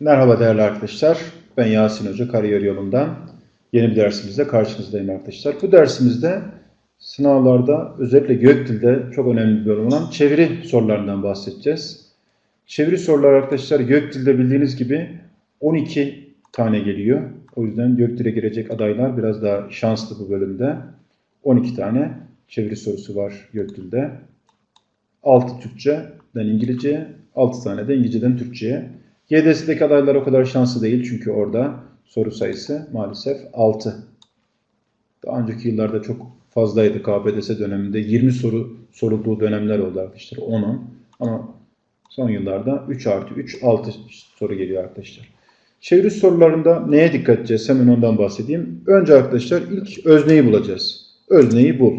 Merhaba değerli arkadaşlar. Ben Yasin Hoca Kariyer Yolundan. Yeni bir dersimizde karşınızdayım arkadaşlar. Bu dersimizde sınavlarda özellikle GÖKDİL'de çok önemli bir bölüm olan çeviri sorularından bahsedeceğiz. Çeviri soruları arkadaşlar GÖKDİL'de bildiğiniz gibi 12 tane geliyor. O yüzden GÖKDİL'e girecek adaylar biraz daha şanslı bu bölümde. 12 tane çeviri sorusu var GÖKDİL'de. 6 Türkçeden İngilizce, 6 tane de İngilizceden Türkçe'ye. YDS'deki adaylar o kadar şanslı değil çünkü orada soru sayısı maalesef 6. Daha önceki yıllarda çok fazlaydı KPDS döneminde. 20 soru sorulduğu dönemler oldu arkadaşlar. 10'un. Ama son yıllarda 3 artı 3, 6 soru geliyor arkadaşlar. Çeviri sorularında neye dikkat edeceğiz? Hemen ondan bahsedeyim. Önce arkadaşlar ilk özneyi bulacağız. Özneyi bul.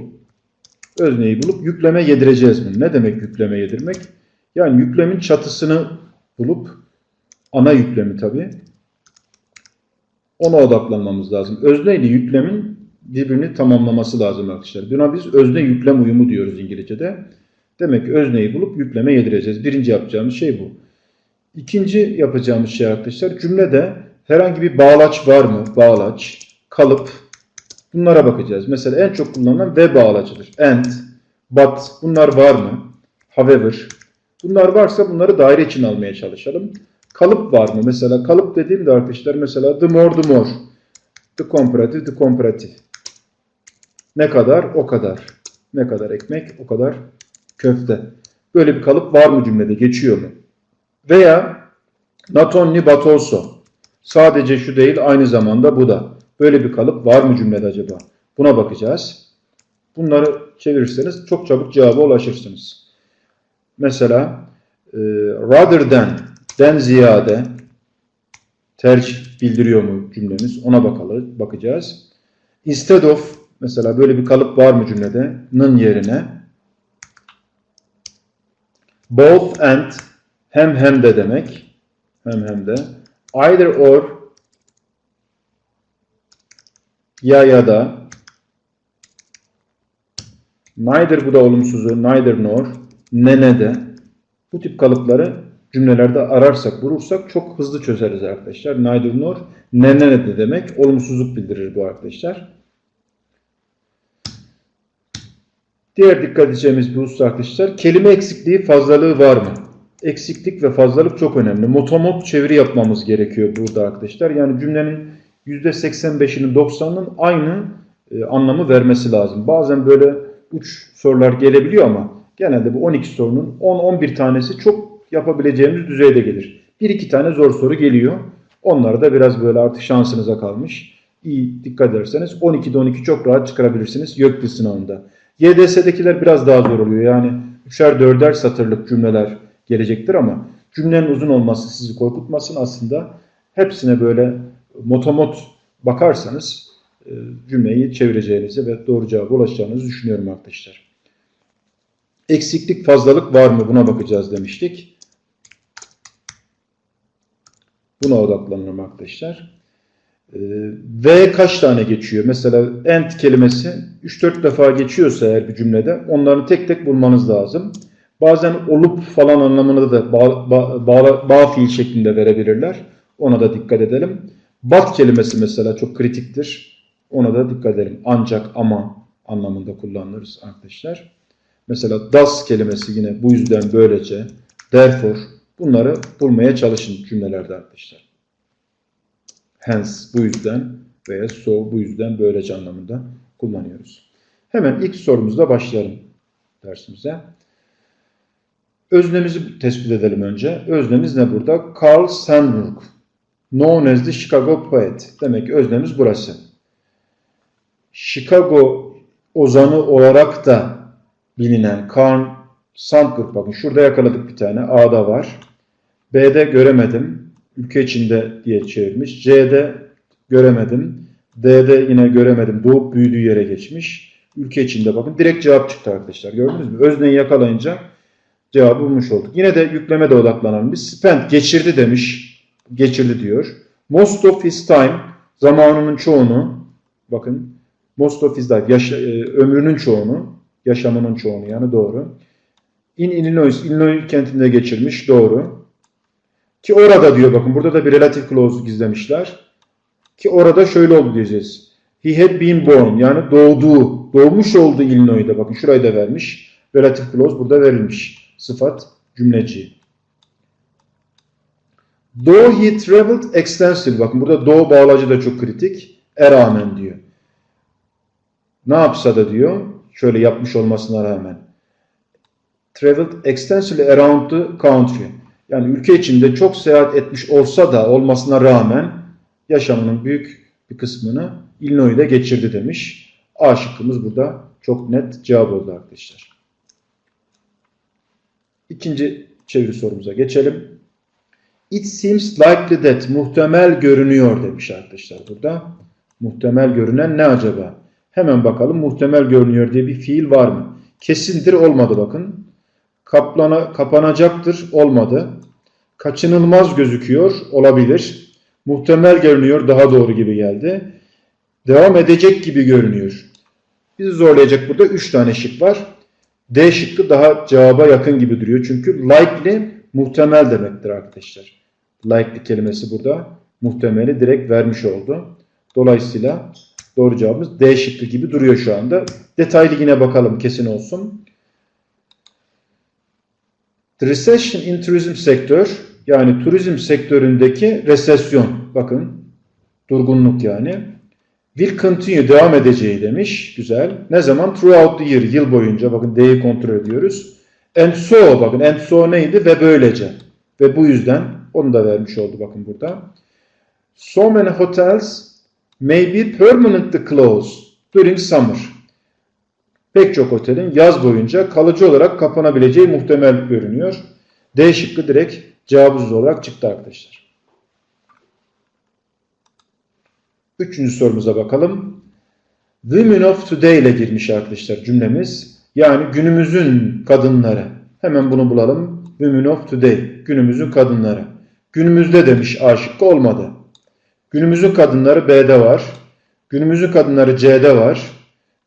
Özneyi bulup yükleme yedireceğiz bunu. Ne demek yükleme yedirmek? Yani yüklemin çatısını bulup ana yüklemi tabi. Ona odaklanmamız lazım. Özne ile yüklemin birbirini tamamlaması lazım arkadaşlar. Buna biz özne yüklem uyumu diyoruz İngilizce'de. Demek ki özneyi bulup yükleme yedireceğiz. Birinci yapacağımız şey bu. İkinci yapacağımız şey arkadaşlar cümlede herhangi bir bağlaç var mı? Bağlaç, kalıp bunlara bakacağız. Mesela en çok kullanılan ve bağlacıdır. And, but bunlar var mı? However. Bunlar varsa bunları daire için almaya çalışalım. Kalıp var mı? Mesela kalıp dediğimde arkadaşlar mesela the more the more. The comparative, the comparative. Ne kadar? O kadar. Ne kadar ekmek? O kadar köfte. Böyle bir kalıp var mı cümlede? Geçiyor mu? Veya not only but also. Sadece şu değil aynı zamanda bu da. Böyle bir kalıp var mı cümlede acaba? Buna bakacağız. Bunları çevirirseniz çok çabuk cevaba ulaşırsınız. Mesela rather than den ziyade tercih bildiriyor mu cümlemiz ona bakalım, bakacağız. Instead of mesela böyle bir kalıp var mı cümlede? Nın yerine both and hem hem de demek. Hem hem de. Either or ya ya da neither bu da olumsuzu neither nor ne ne de bu tip kalıpları cümlelerde ararsak, bulursak çok hızlı çözeriz arkadaşlar. Neither nor ne ne de demek olumsuzluk bildirir bu arkadaşlar. Diğer dikkat edeceğimiz bir husus arkadaşlar kelime eksikliği fazlalığı var mı? Eksiklik ve fazlalık çok önemli. Motomot çeviri yapmamız gerekiyor burada arkadaşlar. Yani cümlenin %85'inin 90'ının aynı e, anlamı vermesi lazım. Bazen böyle uç sorular gelebiliyor ama genelde bu 12 sorunun 10-11 tanesi çok yapabileceğimiz düzeyde gelir. Bir iki tane zor soru geliyor. Onlar da biraz böyle artık şansınıza kalmış. İyi dikkat ederseniz 12'de 12 çok rahat çıkarabilirsiniz YÖKDİL sınavında. YDS'dekiler biraz daha zor oluyor. Yani üçer dörder satırlık cümleler gelecektir ama cümlenin uzun olması sizi korkutmasın aslında. Hepsine böyle motomot bakarsanız e, cümleyi çevireceğinizi ve doğru cevaba ulaşacağınızı düşünüyorum arkadaşlar. Eksiklik fazlalık var mı buna bakacağız demiştik. Buna odaklanalım arkadaşlar. Ee, v kaç tane geçiyor? Mesela end kelimesi 3-4 defa geçiyorsa eğer bir cümlede onları tek tek bulmanız lazım. Bazen olup falan anlamında da bağ, bağ, bağ, bağ fiil şeklinde verebilirler. Ona da dikkat edelim. But kelimesi mesela çok kritiktir. Ona da dikkat edelim. Ancak ama anlamında kullanılırız arkadaşlar. Mesela does kelimesi yine bu yüzden böylece, therefore bunları bulmaya çalışın cümlelerde arkadaşlar. Hence bu yüzden veya so bu yüzden böylece anlamında kullanıyoruz. Hemen ilk sorumuzla başlayalım dersimize. Öznemizi tespit edelim önce. Öznemiz ne burada? Carl Sandburg. Known as the Chicago Poet. Demek ki öznemiz burası. Chicago ozanı olarak da bilinen Karl Sandburg. Bakın şurada yakaladık bir tane. A'da var. B'de göremedim. Ülke içinde diye çevirmiş. C'de göremedim. D'de yine göremedim. Doğup büyüdüğü yere geçmiş. Ülke içinde bakın. Direkt cevap çıktı arkadaşlar. Gördünüz mü? Özneyi yakalayınca cevabı bulmuş olduk. Yine de yükleme de odaklanalım. Biz spent geçirdi demiş. Geçirdi diyor. Most of his time zamanının çoğunu bakın most of his life yaşa, e, ömrünün çoğunu yaşamının çoğunu yani doğru. In Illinois, Illinois kentinde geçirmiş doğru. Ki orada diyor bakın burada da bir relative clause gizlemişler. Ki orada şöyle oldu diyeceğiz. He had been born yani doğduğu, doğmuş olduğu Illinois'da bakın şurayı da vermiş. Relative clause burada verilmiş. Sıfat cümleci. Though he traveled extensively. Bakın burada though bağlacı da çok kritik. E rağmen diyor. Ne yapsa da diyor. Şöyle yapmış olmasına rağmen. Traveled extensively around the country. Yani ülke içinde çok seyahat etmiş olsa da olmasına rağmen yaşamının büyük bir kısmını Illinois'da geçirdi demiş. A şıkkımız burada çok net cevap oldu arkadaşlar. İkinci çeviri sorumuza geçelim. It seems likely that muhtemel görünüyor demiş arkadaşlar burada. Muhtemel görünen ne acaba? Hemen bakalım muhtemel görünüyor diye bir fiil var mı? Kesindir olmadı bakın. Kaplana, kapanacaktır olmadı. Kaçınılmaz gözüküyor olabilir. Muhtemel görünüyor daha doğru gibi geldi. Devam edecek gibi görünüyor. Bizi zorlayacak burada 3 tane şık var. D şıkkı daha cevaba yakın gibi duruyor. Çünkü likely muhtemel demektir arkadaşlar. Likely kelimesi burada muhtemeli direkt vermiş oldu. Dolayısıyla doğru cevabımız D şıkkı gibi duruyor şu anda. Detaylı yine bakalım kesin olsun. The recession in tourism sektör yani turizm sektöründeki resesyon bakın durgunluk yani will continue devam edeceği demiş. Güzel. Ne zaman? Throughout the year. Yıl boyunca. Bakın D'yi kontrol ediyoruz. And so bakın and so neydi? Ve böylece. Ve bu yüzden onu da vermiş oldu bakın burada. So many hotels may be permanently closed during summer. Pek çok otelin yaz boyunca kalıcı olarak kapanabileceği muhtemel görünüyor. D şıkkı direkt cevabımız olarak çıktı arkadaşlar. Üçüncü sorumuza bakalım. Women of Today ile girmiş arkadaşlar cümlemiz. Yani günümüzün kadınları. Hemen bunu bulalım. Women of Today. Günümüzün kadınları. Günümüzde demiş A şıkkı olmadı. Günümüzün kadınları B'de var. Günümüzün kadınları C'de var.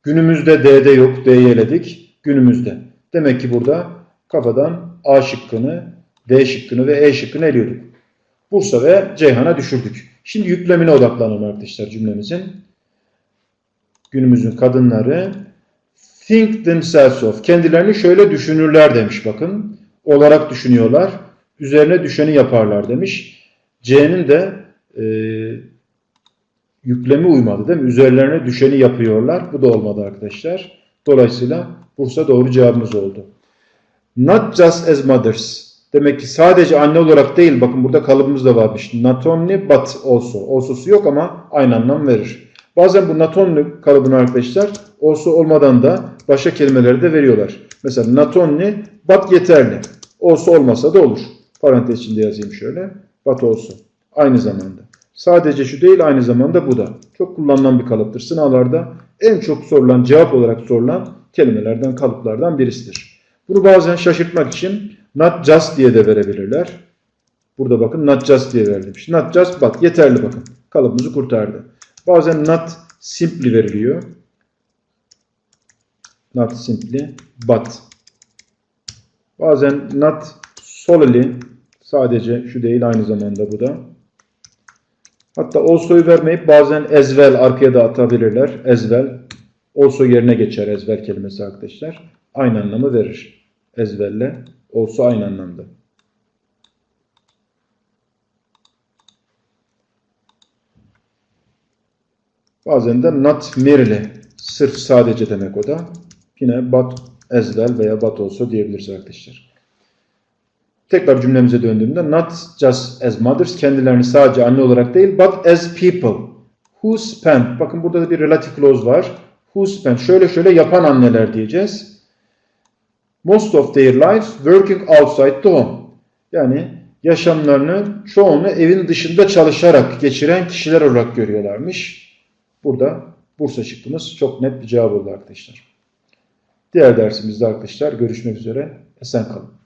Günümüzde D'de yok. D'yi eledik. Günümüzde. Demek ki burada kafadan A şıkkını, D şıkkını ve E şıkkını eliyorduk. Bursa ve Ceyhan'a düşürdük. Şimdi yüklemine odaklanalım arkadaşlar cümlemizin. Günümüzün kadınları think themselves of. Kendilerini şöyle düşünürler demiş bakın. Olarak düşünüyorlar. Üzerine düşeni yaparlar demiş. C'nin de e, yüklemi uymadı değil mi? Üzerlerine düşeni yapıyorlar. Bu da olmadı arkadaşlar. Dolayısıyla Bursa doğru cevabımız oldu. Not just as mothers. Demek ki sadece anne olarak değil, bakın burada kalıbımız da varmış. Not only but also. Also'su yok ama aynı anlam verir. Bazen bu not kalıbını arkadaşlar also olmadan da başka kelimeleri de veriyorlar. Mesela not only but yeterli. Also olmasa da olur. Parantez içinde yazayım şöyle. But also. Aynı zamanda. Sadece şu değil aynı zamanda bu da. Çok kullanılan bir kalıptır. Sınavlarda en çok sorulan cevap olarak sorulan kelimelerden kalıplardan birisidir. Bunu bazen şaşırtmak için not just diye de verebilirler. Burada bakın not just diye verilmiş. Not just but yeterli bakın. Kalıbımızı kurtardı. Bazen not simply veriliyor. Not simply but. Bazen not solely sadece şu değil aynı zamanda bu da. Hatta also'yu vermeyip bazen as well arkaya da atabilirler. As well also yerine geçer as well kelimesi arkadaşlar. Aynı anlamı verir. As also aynı anlamda. Bazen de not merely sırf sadece demek o da. Yine but well veya but also diyebiliriz arkadaşlar. Tekrar cümlemize döndüğümde not just as mothers kendilerini sadece anne olarak değil but as people who spend bakın burada da bir relative clause var. Who spend şöyle şöyle yapan anneler diyeceğiz. Most of their lives working outside the home. Yani yaşamlarını çoğunu evin dışında çalışarak geçiren kişiler olarak görüyorlarmış. Burada Bursa şıkkımız çok net bir cevap oldu arkadaşlar. Diğer dersimizde arkadaşlar görüşmek üzere. Esen kalın.